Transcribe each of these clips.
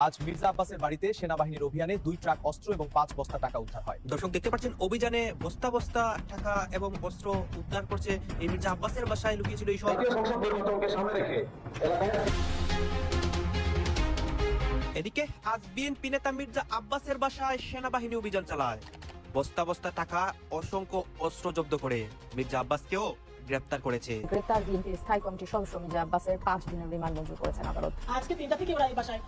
আজ মির্জা আব্বাসের বাড়িতে সেনাবাহিনীর অভিযানে দুই ট্রাক অস্ত্র এবং পাঁচ বস্তা টাকা উদ্ধার হয়। দর্শক দেখতে পাচ্ছেন অভিযানে বস্তা বস্তা টাকা এবং অস্ত্র উদ্ধার করছে এই মির্জা আব্বাসের বাসায় লুকিয়েছিল এই সব সামনে রেখে এদিকে আজ বিএনপি নেতা মির্জা আব্বাসের বাসায় সেনাবাহিনী অভিযান চালায়। বস্তা বস্তা টাকা অসংখ্য অস্ত্র জব্দ করে মির্জা আব্বাসকেও গ্রেপ্তার করেছে। গ্রেপ্তার বিএনপির স্থায়ী কমিটির সদস্য মির্জা আব্বাসের পাঁচ দিনের রিমান্ড মঞ্জুর করেছেন আদালত। আজকে তিনটা থেকে ওরা এই বাসায়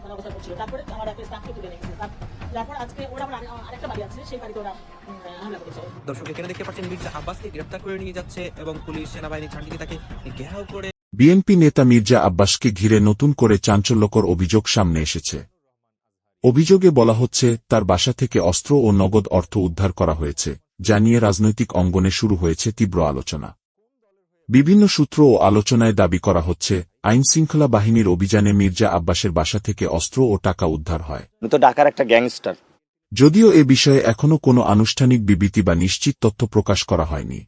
মানে অবস্থান করছিল। তারপরে আমার একটা স্টাফকে তুলে রেখেছে তারপর আজকে ওরা আমার আরেকটা বাড়ি আছে সেই বাড়িতে ওরা উম, হামলা করেছে। দর্শক এখানে দেখতে পাচ্ছেন মির্জা আব্বাসকে গ্রেপ্তার করে নিয়ে যাচ্ছে এবং পুলিশ সেনাবাহিনী ছাড়িয়ে তাকে ঘেরাও করে বিএনপি নেতা মির্জা আব্বাসকে ঘিরে নতুন করে চাঞ্চল্যকর অভিযোগ সামনে এসেছে। অভিযোগে বলা হচ্ছে তার বাসা থেকে অস্ত্র ও নগদ অর্থ উদ্ধার করা হয়েছে। যা নিয়ে রাজনৈতিক অঙ্গনে শুরু হয়েছে তীব্র আলোচনা। বিভিন্ন সূত্র ও আলোচনায় দাবি করা হচ্ছে আইনশৃঙ্খলা বাহিনীর অভিযানে মির্জা আব্বাসের বাসা থেকে অস্ত্র ও টাকা উদ্ধার হয়। তো ঢাকার একটা গ্যাংস্টার। যদিও এ বিষয়ে এখনও কোনো আনুষ্ঠানিক বিবৃতি বা নিশ্চিত তথ্য প্রকাশ করা হয়নি।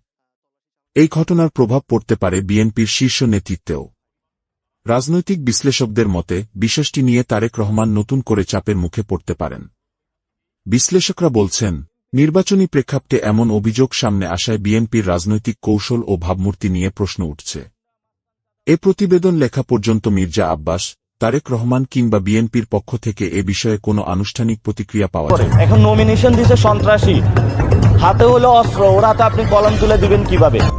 এই ঘটনার প্রভাব পড়তে পারে বিএনপির শীর্ষ নেতৃত্বেও। রাজনৈতিক বিশ্লেষকদের মতে বিষয়টি নিয়ে তারেক রহমান নতুন করে চাপের মুখে পড়তে পারেন। বিশ্লেষকরা বলছেন নির্বাচনী প্রেক্ষাপটে এমন অভিযোগ সামনে আসায় বিএনপির রাজনৈতিক কৌশল ও ভাবমূর্তি নিয়ে প্রশ্ন উঠছে। এ প্রতিবেদন লেখা পর্যন্ত মির্জা আব্বাস, তারেক রহমান কিংবা বিএনপির পক্ষ থেকে এ বিষয়ে কোনো আনুষ্ঠানিক প্রতিক্রিয়া পাওয়া যায় এখন নমিনেশন দিছে সন্ত্রাসী। হাতে হলো অস্ত্র, ওরা তো আপনি কলম তুলে দিবেন কীভাবে?